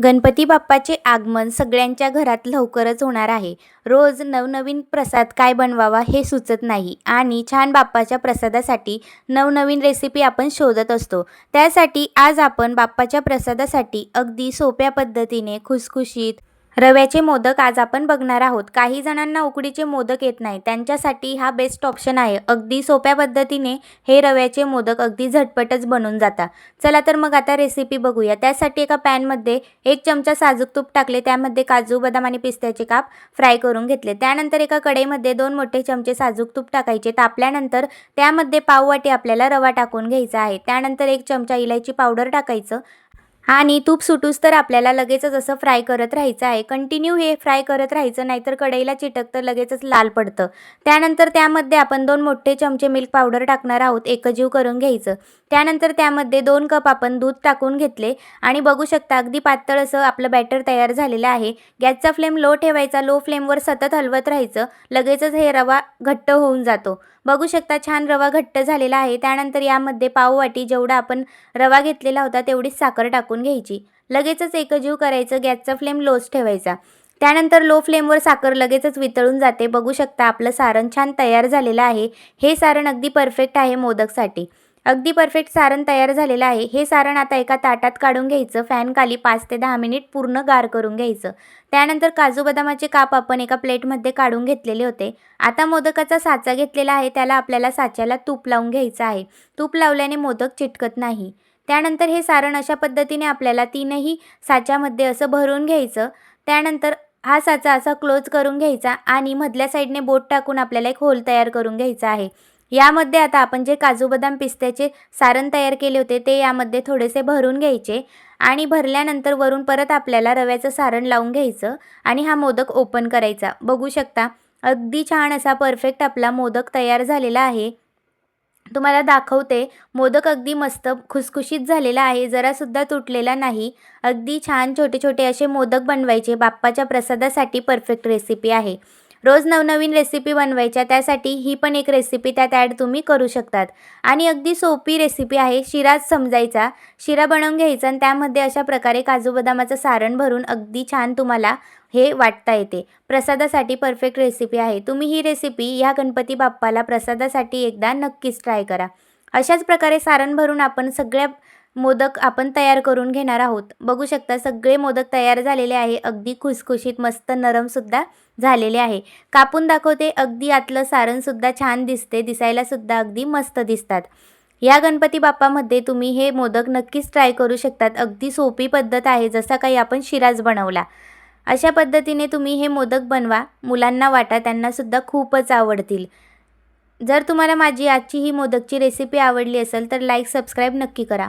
गणपती बाप्पाचे आगमन सगळ्यांच्या घरात लवकरच होणार आहे. रोज नवनवीन प्रसाद काय बनवावा हे सुचत नाही आणि छान बाप्पाच्या प्रसादासाठी नवनवीन रेसिपी आपण शोधत असतो. त्यासाठी आज आपण बाप्पाच्या प्रसादासाठी अगदी सोप्या पद्धतीने खुसखुशीत रव्याचे मोदक आज आपण बघणार आहोत. काही जणांना उकडीचे मोदक येत नाही. त्यांच्यासाठी हा बेस्ट ऑप्शन आहे. अगदी सोप्या पद्धतीने हे रव्याचे मोदक अगदी झटपटच बनून जातात. चला तर मग आता रेसिपी बघूया. त्यासाठी एका पॅनमध्ये एक चमचा साजूक तूप टाकले. त्यामध्ये काजू बदाम आणि पिस्त्याचे काप फ्राय करून घेतले. त्यानंतर एका कढईमध्ये दोन मोठे चमचे साजूक तूप टाकायचे. तापल्यानंतर त्यामध्ये पाववाटी आपल्याला रवा टाकून घ्यायचा आहे. त्यानंतर एक चमचा इलायची पावडर टाकायचं. आणि तूप सुटूस तर आपल्याला लगेचच असं फ्राय करत राहायचं आहे. कंटिन्यू हे फ्राय करत राहायचं नाहीतर कढईला चिटकतं लगेचच लाल पडतं. त्यानंतर त्यामध्ये आपण दोन मोठे चमचे मिल्क पावडर टाकणार आहोत एकजीव करून घ्यायचं. त्यानंतर त्यामध्ये दोन कप आपण दूध टाकून घेतले आणि बघू शकता अगदी पातळ असं आपलं बॅटर तयार झालेलं आहे. गॅसचा फ्लेम लो ठेवायचा लो फ्लेमवर सतत हलवत राहायचं. लगेचच हे रवा घट्ट होऊन जातो. बघू शकता छान रवा घट्ट झालेला आहे. त्यानंतर यामध्ये पाववाटी जेवढा आपण रवा घेतलेला होता तेवढीच साखर टाकून घ्यायची. लगेचच एकजीव करायचं गॅसचा फ्लेम लोच ठेवायचा. त्यानंतर लो फ्लेमवर साखर लगेचच वितळून जाते. बघू शकता आपलं सारण छान तयार झालेलं आहे. हे सारण अगदी परफेक्ट आहे मोदकसाठी. अगदी परफेक्ट सारण तयार झालेलं आहे. हे सारण आता एका ताटात काढून घ्यायचं. फॅनखाली पाच ते दहा मिनिट पूर्ण गार करून घ्यायचं. त्यानंतर काजू बदामाचे काप आपण एका प्लेटमध्ये काढून घेतलेले होते. आता मोदकाचा साचा घेतलेला आहे. त्याला आपल्याला साच्याला तूप लावून घ्यायचं आहे. तूप लावल्याने मोदक चिटकत नाही. त्यानंतर हे सारण अशा पद्धतीने आपल्याला तीनही साच्यामध्ये असं भरून घ्यायचं. त्यानंतर हा साचा असा क्लोज करून घ्यायचा आणि मधल्या साईडने बोट टाकून आपल्याला एक होल तयार करून घ्यायचा आहे. यामध्ये आता आपण जे काजू बदाम पिस्त्याचे सारण तयार केले होते ते यामध्ये थोडेसे भरून घ्यायचे आणि भरल्यानंतर वरून परत आपल्याला रव्याचं सारण लावून घ्यायचं आणि हा मोदक ओपन करायचा. बघू शकता अगदी छान असा परफेक्ट आपला मोदक तयार झालेला आहे. तुम्हाला दाखवते. मोदक अगदी मस्त खुसखुशीत झालेला आहे. जरासुद्धा तुटलेला नाही. अगदी छान छोटे छोटे असे मोदक बनवायचे. बाप्पाच्या प्रसादासाठी परफेक्ट रेसिपी आहे. रोज नवनवीन रेसिपी बनवायच्या त्यासाठी ही पण एक रेसिपी त्यात ॲड तुम्ही करू शकतात. आणि अगदी सोपी रेसिपी आहे शिराच समजायचा. शिरा बनवून घ्यायचा आणि त्यामध्ये अशा प्रकारे काजू बदामाचं सारण भरून अगदी छान तुम्हाला हे वाटता येते. प्रसादासाठी परफेक्ट रेसिपी आहे. तुम्ही ही रेसिपी ह्या गणपती बाप्पाला प्रसादासाठी एकदा नक्कीच ट्राय करा. अशाच प्रकारे सारण भरून आपण सगळ्या मोदक आपण तयार करून घेणार आहोत. बघू शकता सगळे मोदक तयार झालेले आहे. अगदी खुसखुशीत मस्त नरमसुद्धा झालेले आहे. कापून दाखवते अगदी आतलं सारणसुद्धा छान दिसते दिसायलासुद्धा अगदी मस्त दिसतात. या गणपती बाप्पामध्ये तुम्ही हे मोदक नक्कीच ट्राय करू शकतात. अगदी सोपी पद्धत आहे जसा काही आपण शिराज बनवला. अशा पद्धतीने तुम्ही हे मोदक बनवा. मुलांना वाटा त्यांनासुद्धा खूपच आवडतील. जर तुम्हाला माझी आजची ही मोदकची रेसिपी आवडली असेल तर लाईक सबस्क्राईब नक्की करा.